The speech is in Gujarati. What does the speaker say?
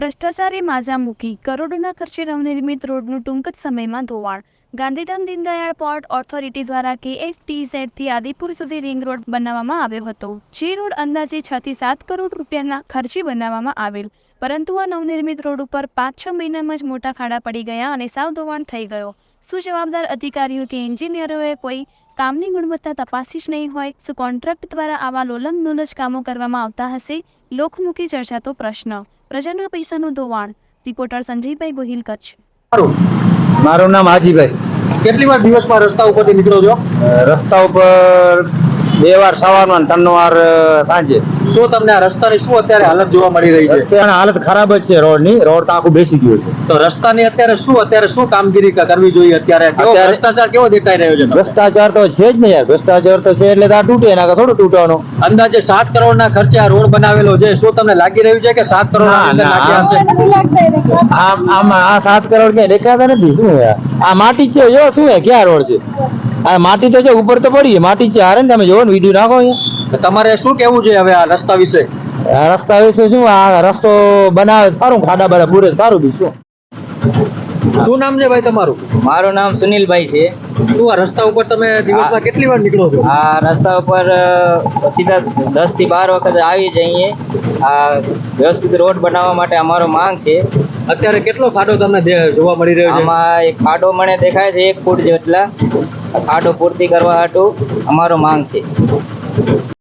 ભ્રષ્ટાચારે માજા મૂકી કરોડોના ખર્ચે નવનિર્મિત રોડનું ટૂંક જ સમયમાં ધોવાણ. ગાંધીધામ દીનદયાળ પોર્ટ ઓથોરિટી દ્વારા કેએફટીઝેડથી આદિપુર સુધી રિંગ રોડ બનાવવામાં આવ્યો હતો. જે રોડ અંદાજે છ થી સાત કરોડ રૂપિયાના ખર્ચે બનાવવામાં આવેલ. પરંતુ આ નવનિર્મિત રોડ ઉપર પાંચ છ મહિનામાં જ મોટા ખાડા પડી ગયા અને સાવ ધોવાણ થઈ ગયો. શું જવાબદાર અધિકારીઓ કે એન્જિનિયરોએ કોઈ કામની ગુણવત્તા તપાસી જ નહીં હોય? શું કોન્ટ્રાક્ટ દ્વારા આવા લોલમ જ કામો કરવામાં આવતા હશે? લોકમુખી ચર્ચાતો પ્રશ્ન. પ્રજાના પૈસાનું ધોવાણ રિપોર્ટર સંજયભાઈ ગોહિલ કચ્છ મારું. મારું નામ હાજીભાઈ કેટલી વાર દિવસમાં રસ્તા ઉપરથી નીકળો છો? રસ્તા ઉપર બે વાર સવારમાં ત્રણ વાર સાંજે. શું તમને આ રસ્તાની શું અત્યારે હાલત જોવા મળી રહી છે? અત્યારે હાલત ખરાબ જ છે રોડની. રોડ તો આખું બેસી ગયું છે. તો રસ્તાની અત્યારે શું અત્યારે શું કામગીરી કરવી જોઈએ અત્યારે? ભ્રષ્ટાચાર કેવો દેખાઈ રહ્યો છે ભ્રષ્ટાચાર તો છે જ ને યાર. ભ્રષ્ટાચાર તો છે એટલે તો આ તૂટે એના થોડું તૂટવાનો. અંદાજે સાત કરોડ ના ખર્ચે આ રોડ બનાવેલો છે. શું તમને લાગી રહ્યું છે કે સાત કરોડ આમાં આ સાત કરોડ ક્યાંય દેખાતા નથી? શું આ માટી છે. જો શું હે ક્યાં રોડ છે? આ માટી તો છે ઉપર તો પડી છે માટી છે હારે ને તમે જોવો ને વીડિયો નાખો અહીંયા. તમારે શું કેવું છે હવે આ રસ્તા વિશે? આ રસ્તા વિશે શું આ રસ્તો બનાવે સારું ખાડા બધા પૂરે સારું બી શું? શું નામ છે ભાઈ તમારું? મારું નામ સુનિલભાઈ છે. શું આ રસ્તા ઉપર તમે દિવસમાં કેટલી વાર નીકળો છો? આ રસ્તા ઉપર સીધા દસથી બાર વખત આવી જઈએ આ વ્યવસ્થિત રોડ બનાવવા માટે અમારો માંગ છે. અત્યારે કેટલો ખાડો તમને જોવા મળી રહ્યો છે? આમાં એક ખાડો મને દેખાય છે એક ફૂટ જેટલા. આ ખાડો પૂર્તિ કરવા હાટુ અમારો માંગ છે.